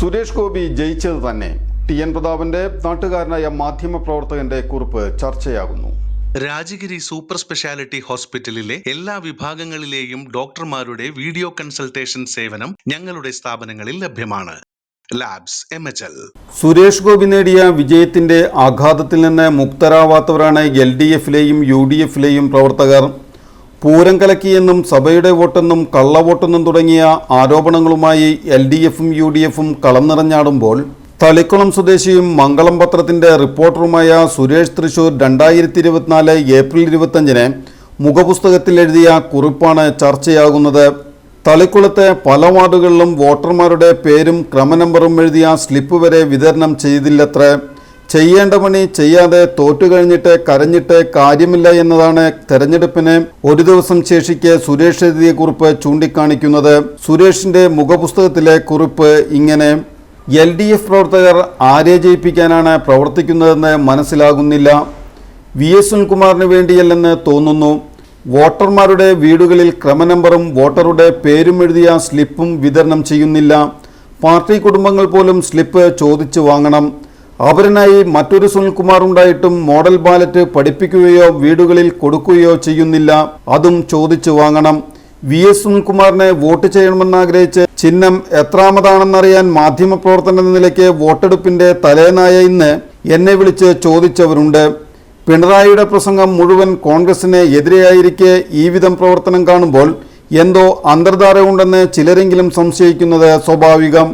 സുരേഷ് ഗോപി ജയിച്ചത് തന്നെ. T N പ്രതാപന്റെ നാട്ടുകാരനായ മാധ്യമപ്രവർത്തകന്റെ കുറിപ്പ് ചർച്ചയാകുന്നു. രാജഗിരി സൂപ്പർ സ്പെഷ്യാലിറ്റി ഹോസ്പിറ്റലിലെ എല്ലാ വിഭാഗങ്ങളിലെയും ഡോക്ടർമാരുടെ വീഡിയോ കൺസൾട്ടേഷൻ സേവനം ഞങ്ങളുടെ സ്ഥാപനങ്ങളിൽ ലഭ്യമാണ്. Labs M H L. Suresh Gopi നേടിയ വിജയത്തിന്റെ ആഘാതത്തിൽ നിന്ന് മുക്തരാവാത്തവരാണ് എൽ ഡി എഫിലെയും യു ഡി എഫിലെയും പ്രവർത്തകർ പൂരം കലക്കിയെന്നും സഭയുടെ വോട്ടെന്നും കള്ളവോട്ടെന്നും തുടങ്ങിയ ആരോപണങ്ങളുമായി എൽ ഡി എഫും യു ഡി എഫും കളം നിറഞ്ഞാടുമ്പോൾ തളിക്കുളം സ്വദേശിയും മംഗളം പത്രത്തിന്റെ റിപ്പോർട്ടറുമായ സുരേഷ് തൃശൂർ രണ്ടായിരത്തി ഇരുപത്തിനാല് ഏപ്രിൽ ഇരുപത്തഞ്ചിന് മുഖപുസ്തകത്തിൽ എഴുതിയ കുറിപ്പാണ് ചർച്ചയാകുന്നത്. തളിക്കുളത്തെ പല വാർഡുകളിലും വോട്ടർമാരുടെ പേരും ക്രമനമ്പറും എഴുതിയ സ്ലിപ്പ് വരെ വിതരണം ചെയ്തില്ലത്രേ. ചെയ്യേണ്ട പണി ചെയ്യാതെ തോറ്റുകഴിഞ്ഞിട്ട് കരഞ്ഞിട്ട് കാര്യമില്ല എന്നതാണ് തെരഞ്ഞെടുപ്പിന് ഒരു ദിവസം ശേഷിക്കെ സുരേഷ് എഴുതിയ കുറിപ്പ് ചൂണ്ടിക്കാണിക്കുന്നത്. സുരേഷിന്റെ മുഖപുസ്തകത്തിലെ കുറിപ്പ് ഇങ്ങനെ എൽ ഡി എഫ് പ്രവർത്തകർ ആരെ ജയിപ്പിക്കാനാണ് പ്രവർത്തിക്കുന്നതെന്ന് മനസ്സിലാകുന്നില്ല. വി എസ് സുനിൽകുമാറിന് വേണ്ടിയല്ലെന്ന് തോന്നുന്നു. വോട്ടർമാരുടെ വീടുകളിൽ ക്രമനമ്പറും വോട്ടറുടെ പേരും എഴുതിയ സ്ലിപ്പും വിതരണം ചെയ്യുന്നില്ല. പാർട്ടി കുടുംബങ്ങൾ പോലും സ്ലിപ്പ് ചോദിച്ചു വാങ്ങണം. അവരനായി മറ്റൊരു സുനിൽകുമാർ ഉണ്ടായിട്ടും മോഡൽ ബാലറ്റ് പഠിപ്പിക്കുകയോ വീടുകളിൽ കൊടുക്കുകയോ ചെയ്യുന്നില്ല. അതും ചോദിച്ചു വാങ്ങണം. വി എസ് സുനിൽകുമാറിനെ വോട്ട് ചെയ്യണമെന്നാഗ്രഹിച്ച് ചിഹ്നം എത്രാമതാണെന്നറിയാൻ മാധ്യമപ്രവർത്തന നിലയ്ക്ക് വോട്ടെടുപ്പിന്റെ തലേനായ ഇന്ന് എന്നെ വിളിച്ച് ചോദിച്ചവരുണ്ട്. പിണറായിയുടെ പ്രസംഗം മുഴുവൻ കോൺഗ്രസിന് എതിരെയായിരിക്കെ ഈ വിധം പ്രവർത്തനം കാണുമ്പോൾ എന്തോ അന്തർധാര ഉണ്ടെന്ന് ചിലരെങ്കിലും സംശയിക്കുന്നത് സ്വാഭാവികം.